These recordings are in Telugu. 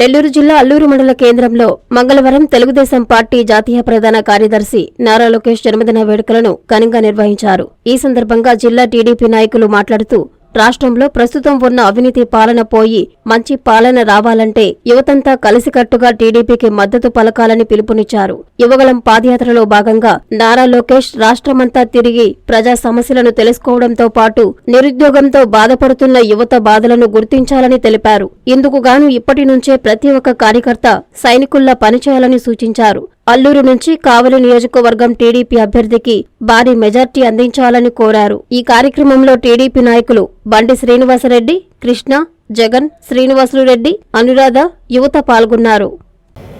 నెల్లూరు జిల్లా అల్లూరు మండల కేంద్రంలో మంగళవారం తెలుగుదేశం పార్టీ జాతీయ ప్రధాన కార్యదర్శి నారా లోకేష్ జన్మదిన వేడుకలను ఘనంగా నిర్వహించారు. ఈ సందర్భంగా జిల్లా టీడీపీ నాయకులు మాట్లాడుతూ రాష్ట్రంలో ప్రస్తుతం ఉన్న అవినీతి పాలన పోయి మంచి పాలన రావాలంటే యువతంతా కలిసికట్టుగా టీడీపీకి మద్దతు పలకాలని పిలుపునిచ్చారు. యువగలం పాదయాత్రలో భాగంగా నారా లోకేష్ రాష్ట్రమంతా తిరిగి ప్రజా సమస్యలను తెలుసుకోవడంతో పాటు నిరుద్యోగంతో బాధపడుతున్న యువత బాధలను గుర్తించాలని తెలిపారు. ఇందుకుగాను ఇప్పటి నుంచే ప్రతి ఒక్క కార్యకర్త సైనికుల్లా పనిచేయాలని సూచించారు. అల్లూరు నుంచి కావలి నియోజకవర్గం టీడీపీ అభ్యర్థికి భారీ మెజార్టీ అందించాలని కోరారు. ఈ కార్యక్రమంలో టీడీపీ నాయకులు బండి శ్రీనివాసరెడ్డి కృష్ణ జగన్ శ్రీనివాసులు రెడ్డి అనురాధ యువత పాల్గొన్నారు.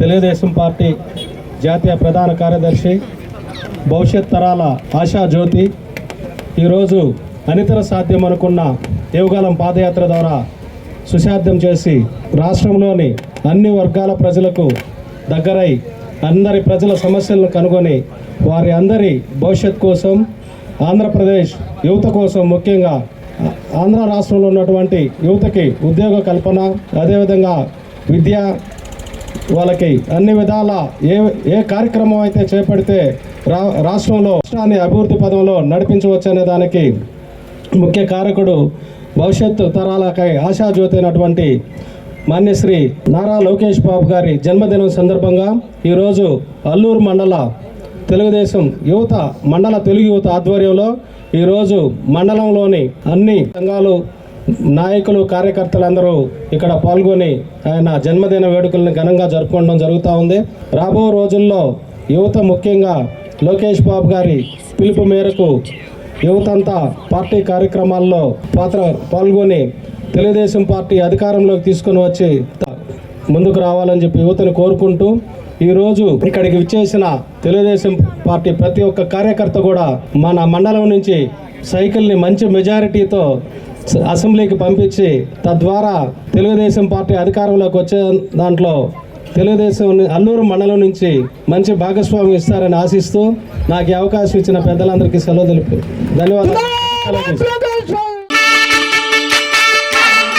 తెలుగుదేశం పార్టీ జాతీయ ప్రధాన కార్యదర్శి భవిష్యత్ తరాల ఆశాజ్యోతి ఈరోజు అనితర సాధ్యం అనుకున్న యువగాలం పాదయాత్ర ద్వారా సుసాధ్యం చేసి రాష్ట్రంలోని అన్ని వర్గాల ప్రజలకు దగ్గరై అందరి ప్రజల సమస్యలను కనుగొని వారి అందరి భవిష్యత్ కోసం ఆంధ్రప్రదేశ్ యువత కోసం ముఖ్యంగా ఆంధ్ర రాష్ట్రంలో ఉన్నటువంటి యువతకి ఉద్యోగ కల్పన అదేవిధంగా విద్య వాళ్ళకి అన్ని విధాల ఏ ఏ కార్యక్రమం అయితే చేపడితే రా రాష్ట్రంలో రాష్ట్రాన్ని అభివృద్ధి పదంలో నడిపించవచ్చనే దానికి ముఖ్య కారకుడు భవిష్యత్తు తరాలకై ఆశాజ్యోతి అయినటువంటి మాన్యశ్రీ నారా లోకేష్ బాబు గారి జన్మదినం సందర్భంగా ఈరోజు అల్లూరు మండల తెలుగుదేశం యువత మండల తెలుగు యువత ఆధ్వర్యంలో ఈరోజు మండలంలోని అన్ని సంఘాలు నాయకులు కార్యకర్తలందరూ ఇక్కడ పాల్గొని ఆయన జన్మదిన వేడుకలను ఘనంగా జరుపుకోవడం జరుగుతూ ఉంది. రాబో రోజుల్లో యువత ముఖ్యంగా లోకేష్ బాబు గారి పిలుపు మేరకు యువతంతా పార్టీ కార్యక్రమాల్లో పాత్ర పాల్గొని తెలుగుదేశం పార్టీ అధికారంలోకి తీసుకొని వచ్చి త- ముందుకు రావాలని చెప్పి యువతను కోరుకుంటూ ఈరోజు ఇక్కడికి విచ్చేసిన తెలుగుదేశం పార్టీ ప్రతి ఒక్క కార్యకర్త కూడా మన మండలం నుంచి సైకిల్ని మంచి మెజారిటీతో అసెంబ్లీకి పంపించి తద్వారా తెలుగుదేశం పార్టీ అధికారంలోకి వచ్చే దాంట్లో తెలుగుదేశం అల్లూరు మండలం నుంచి మంచి భాగస్వామ్యం ఇస్తారని ఆశిస్తూ నాకు అవకాశం ఇచ్చిన పెద్దలందరికీ సెలవు తెలుపు ధన్యవాదాలు.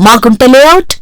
మాగుంట లేఅవుట్